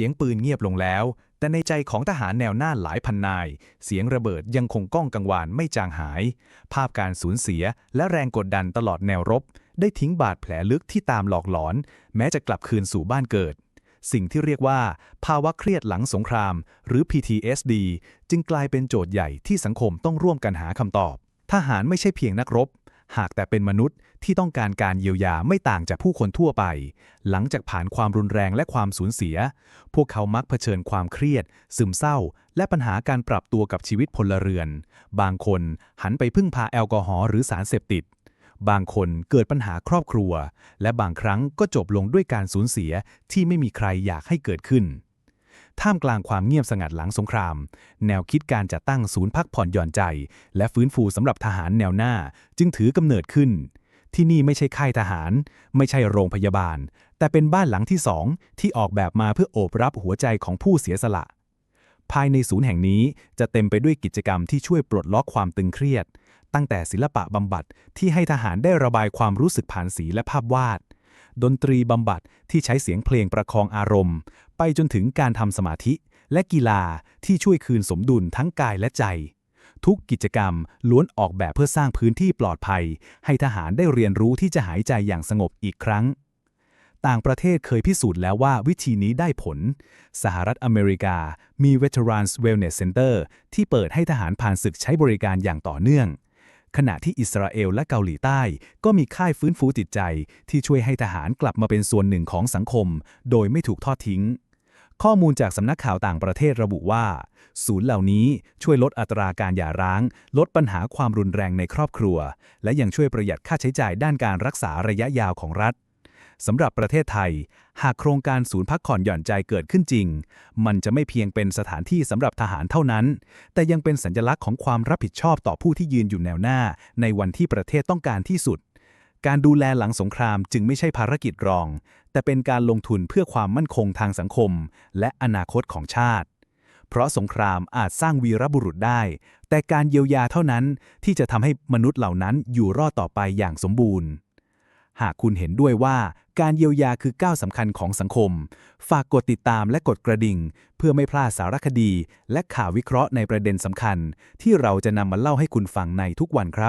สียงปืนเงียบลงแล้ว แต่ในใจของทหารแนวหน้าหลายพันนาย เสียงระเบิดยังคงก้องกังวานไม่จางหาย ภาพการสูญเสียและแรงกดดันตลอดแนวรบ ได้ทิ้งบาดแผลลึกที่ตามหลอกหลอน แม้จะกลับคืนสู่บ้านเกิด สิ่งที่เรียกว่า ภาวะเครียดหลังสงคราม หรือ PTSD จึงกลายเป็นโจทย์ใหญ่ที่สังคมต้องร่วมกันหาคำตอบ ทหารไม่ใช่เพียงนักรบ หากแต่เป็นมนุษย์ที่ต้องการการเยียวยาไม่ต่างจากผู้คนทั่วไป หลังจากผ่านความรุนแรงและความสูญเสีย พวกเขามักเผชิญความเครียด ซึมเศร้า และปัญหาการปรับตัวกับชีวิตพลเรือน บางคนหันไปพึ่งพาแอลกอฮอล์หรือสารเสพติด บางคนเกิดปัญหาครอบครัว และบางครั้งก็จบลงด้วยการสูญเสียที่ไม่มีใครอยากให้เกิดขึ้น ท่ามกลางความเงียบสงัดหลังสงคราม แนวคิดการจัดตั้งศูนย์พักผ่อนหย่อนใจ และฟื้นฟูสำหรับทหารแนวหน้า จึงถือกำเนิดขึ้น ที่นี่ไม่ใช่ค่ายทหาร ไม่ใช่โรงพยาบาล แต่เป็นบ้านหลังที่สองที่ออกแบบมาเพื่อโอบรับหัวใจของผู้เสียสละ ภายในศูนย์แห่งนี้จะเต็มไปด้วยกิจกรรมที่ช่วยปลดล็อกความตึงเครียด ตั้งแต่ศิลปะบำบัดที่ให้ทหารได้ระบายความรู้สึกผ่านสีและภาพวาด ดนตรีบำบัดที่ใช้เสียงเพลงประคองอารมณ์ ไปจนถึงการทำสมาธิ และกีฬาที่ช่วยคืนสมดุลทั้งกายและใจ ทุกกิจกรรมล้วนออกแบบเพื่อสร้างพื้นที่ปลอดภัย ให้ทหารได้เรียนรู้ที่จะหายใจอย่างสงบอีกครั้ง ต่างประเทศเคยพิสูจน์แล้วว่าวิธีนี้ได้ผล สหรัฐอเมริกามี Veterans Wellness Center ที่เปิดให้ทหารผ่านศึกใช้บริการอย่างต่อเนื่อง ขณะที่อิสราเอลและเกาหลีใต้ ก็มีค่ายฟื้นฟูจิตใจ ที่ช่วยให้ทหารกลับมาเป็นส่วนหนึ่งของสังคม โดยไม่ถูกทอดทิ้ง ข้อมูลจากสำนักข่าวต่างประเทศระบุว่า ศูนย์เหล่านี้ช่วยลดอัตราการหย่าร้าง ลดปัญหาความรุนแรงในครอบครัว และยังช่วยประหยัดค่าใช้จ่ายด้านการรักษาระยะยาวของรัฐ สำหรับประเทศไทย หากโครงการศูนย์พักผ่อนหย่อนใจเกิดขึ้นจริง มันจะไม่เพียงเป็นสถานที่สำหรับทหารเท่านั้น แต่ยังเป็นสัญลักษณ์ของความรับผิดชอบต่อผู้ที่ยืนอยู่แนวหน้า ในวันที่ประเทศต้องการที่สุด การดูแลหลังสงครามจึงไม่ใช่ภารกิจรอง แต่เป็นการลงทุนเพื่อความมั่นคงทางสังคม และอนาคตของชาติ เพราะสงครามอาจสร้างวีรบุรุษได้ แต่การเยียวยาเท่านั้นที่จะทำให้มนุษย์เหล่านั้นอยู่รอดต่อไปอย่างสมบูรณ์ หากคุณเห็นด้วยว่าการเยียวยาคือก้าวสำคัญของสังคม ฝากกดติดตามและกดกระดิ่ง เพื่อไม่พลาดสารคดี และข่าววิเคราะห์ในประเด็นสำคัญ ที่เราจะนำมาเล่าให้คุณฟังในทุกวันครับ